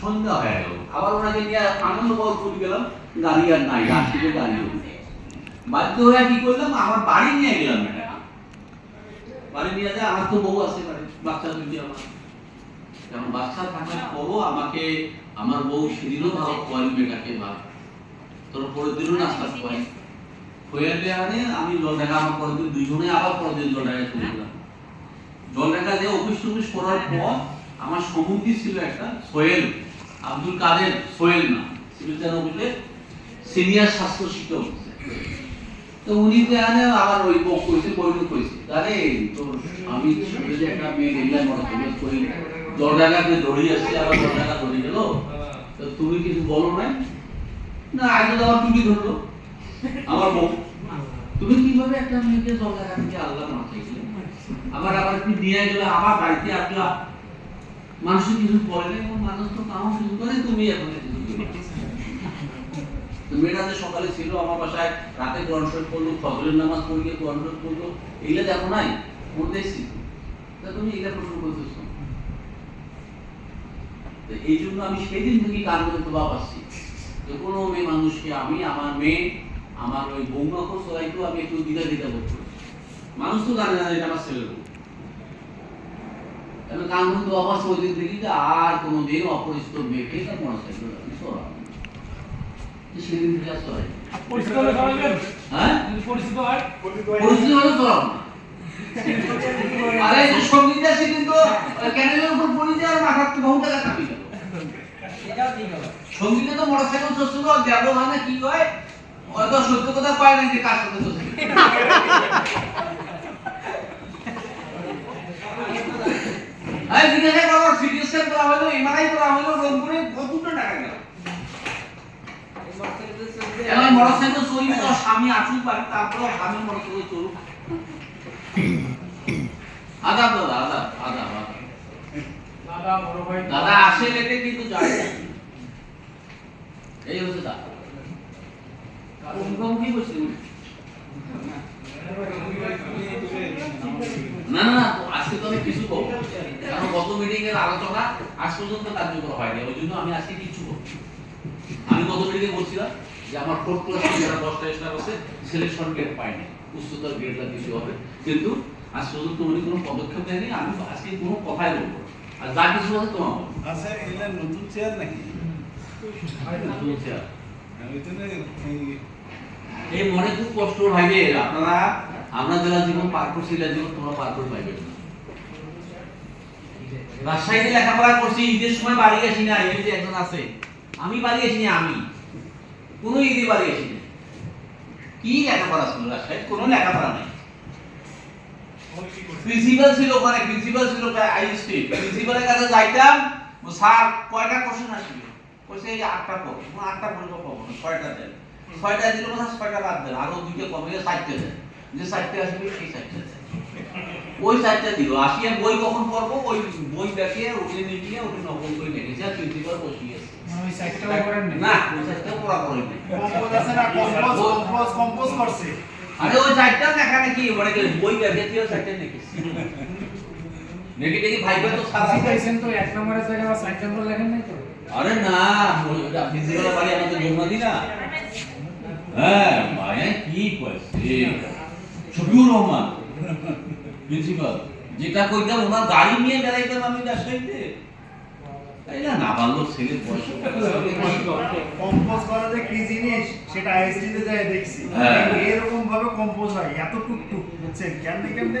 সন্ধ্যা হয়ে আবার ওনাকে নিয়ে আনন্দ পাওয়া করে আর নাই গাড়ি বাধ্য হয়ে কি করলাম, আমার বাড়ি নিয়ে গেলাম এটা বাড়ি নিয়ে যায়, আমার তো বউ আছে বাড়ি বাচ্চা দুটি আমার। কারণ বাচ্চা থাকার পরও আমাকে আমার বউ সেদিনও ভালো কয়েল মেয়েটাকে ভাব তোর পরের দিনও নাস্তা খোয়াই খোয়ালে আনে আমি আমার পরের দিন দুইজনে আবার পরের দিন চলে গেলাম। অফিস টফিস করার পর আমার সম্মুখী ছিল একটা সোহেল আব্দুল কাদের সোহেল না সিভিল সিনিয়র স্বাস্থ্য শিক্ষক। তো উনি তো এখানে আবার ওই বক বৈঠক করেছে আরে তোর আমি একটা মেয়ে দেখলাম ওরা দরজাটাকে দড়িয়ে আসছে, আবার দরজাটা দড়িয়ে গেল। তুমি কিছু বলো নাই না, আগে তো আমার টুটি ধরলো। আমার বউ। তুমি কীভাবে একটা মেয়েকে দরজাটা থেকে আল্লাহ মাথাইছিলে আবার আবার তুমি নিয়ে গেলে, আবার বাড়িতে আসলা? মানুষ কিছু বলে এবং মানুষ তো কামও কিছু করে, তুমি এখন যে সকালে ছিল আমার বাসায়, রাতে কোরআন শরীফ পড়ল, ফজরের নামাজ পড়িয়ে কোরআন শরীফ পড়ল, এইগুলা দেখো নাই? পড়তেছি তা তুমি এইগুলা প্রশ্ন করতেছ। এই জন্য আমি সেই দিন থেকে কান করে তো পাচ্ছি যে কোনো মেয়ে মানুষকে আমি আমার মেয়ে আমার ওই বৌমা খোঁজ সবাইকেও আমি একটু দ্বিধা দ্বিধা বোধ করি। মানুষ তো জানে না এটা আমার তো আবার ওই থেকে যে আর কোনো দিন অপরিচিত মেয়েকে তার মোটরসাইকেল আমি সরাবো না। তো সেদিন থেকে আর সরাই পরিচিত হলে সরাবেন? হ্যাঁ? পরিচিত হয়? পরিচিত হলে সরাবো না। আরে কিন্তু ক্যানেলের উপর পড়ে যায় আর মাথার বহু টাকা সঙ্গীতে তো মোটরসাইকেল চলছিল ব্যবধানে কি হয় হয়তো সত্য কথা পায় না যে কার সাথে দাদা আসে লেটে, কিন্তু যায় না। এই না আজকে তো আমি কিছু বলব কারণ গত মিটিং এর আলোচনা আজ পর্যন্ত কার্যকর হয়নি ওই জন্য আমি আজকে কিছু বলব আমি গত মিটিং এ বলছিলাম যে আমার ফোর্থ ক্লাস যারা দশটা এক্সট্রা আছে সিলেকশন গ্রেড পাইনি উচ্চতর গ্রেডটা কিছু হবে কিন্তু আজ পর্যন্ত উনি কোনো পদক্ষেপ নেয়নি আমি আজকে কোনো কথাই বলব আর যা কিছু আছে তোমার আচ্ছা নতুন চেয়ার নাকি বলছি আর। ওই জন্য এই- মনে খুব কষ্ট ভাইবে আপনারা, আমরা যারা জীবন পার করছি জীবন তোমরা পার করে পাইবে রাজশাহীতে লেখাপড়া করছি, ঈদের সময় বাড়ি আসি না এই যে একজন আছে। আমি বাড়ি আসি না আমি। কোনো ঈদে বাড়ি আসি না কি লেখাপড়া ছিল রাজশাহী কোনো লেখাপড়া নাই। প্রিন্সিপাল ছিল ওখানে প্রিন্সিপাল ছিল প্রিন্সিপালের কাছে যাইতাম স্যার, কয়টা কোশ্চেন আসবে? এই আটটা আটটা পাবো না ছয়টা দেন ছয়টা দিলে কথা ছয়টা বাদ দেন আরও দুইটা কমে চারটে দেন যে চারটে আসবে সেই চারটে দেন ওই চারটা দিল। আসিয়া বই কখন পড়ব? ওই বই দেখিয়ে নিয়ে ওটা নকল করে আর বসিয়েছে না ওই চারটা পড়া নাই কম্পোজ করছে? আরে ওই চারটা দেখা নাকি মানে বই দেখেছি ওই চারটা দেখি ভাইবা তো সারা শিখাইছেন তো এক নম্বরের জায়গায় সাইড নম্বর লেখেন নাই তো? আরে না ওটা প্রিন্সিপাল বাড়ি আমাদের জমা দি না। হ্যাঁ মায়া কি কইছে? শফিউর রহমান প্রিন্সিপাল যেটা কইতাম ওনার গাড়ি নিয়ে বেড়াইতাম আমি না ছেলে বয়স। কম্পোজ করা যে কি জিনিস সেটা আইএসটি তে যায় দেখছি। হ্যাঁ। এরকম ভাবে কম্পোজ হয় এত টুকটুক বুঝছেন? কেমনে কেমনে?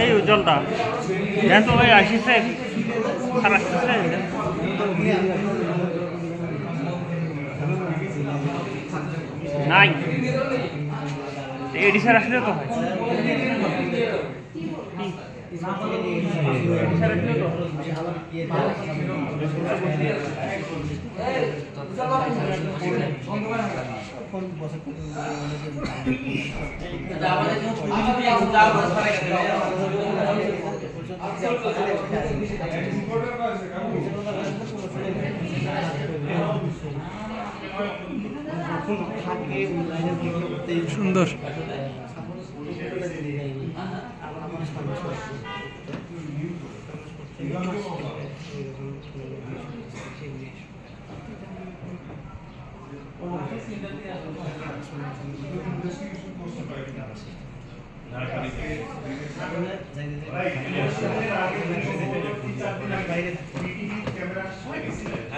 এই উজ্জ্বলটা হ্যাঁ তো ভাই আসিছে আর আসতেছে নাই। এডি স্যার আসলে তো হয়। আমাদের সুন্দর। না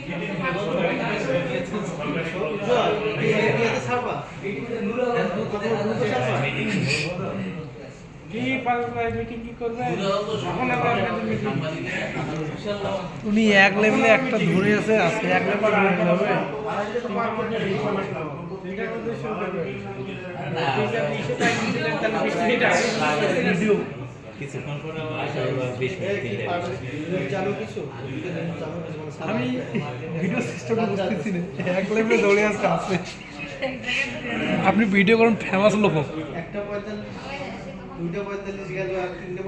কি মিটিং কি করবে। উনি এক লেভেলে একটা ধরে আছে আজকে এক লেভেল ভিডিও আমি ভিডিও সিস্টেমটা বুঝতেছি না। এক লেভেলে দৌড়ে আসতে আসছে আপনি ভিডিও করুন ফেমাস লোক একটা পঁয়তাল্লিশ দুইটা পঁয়তাল্লিশ গেল আর তিনটে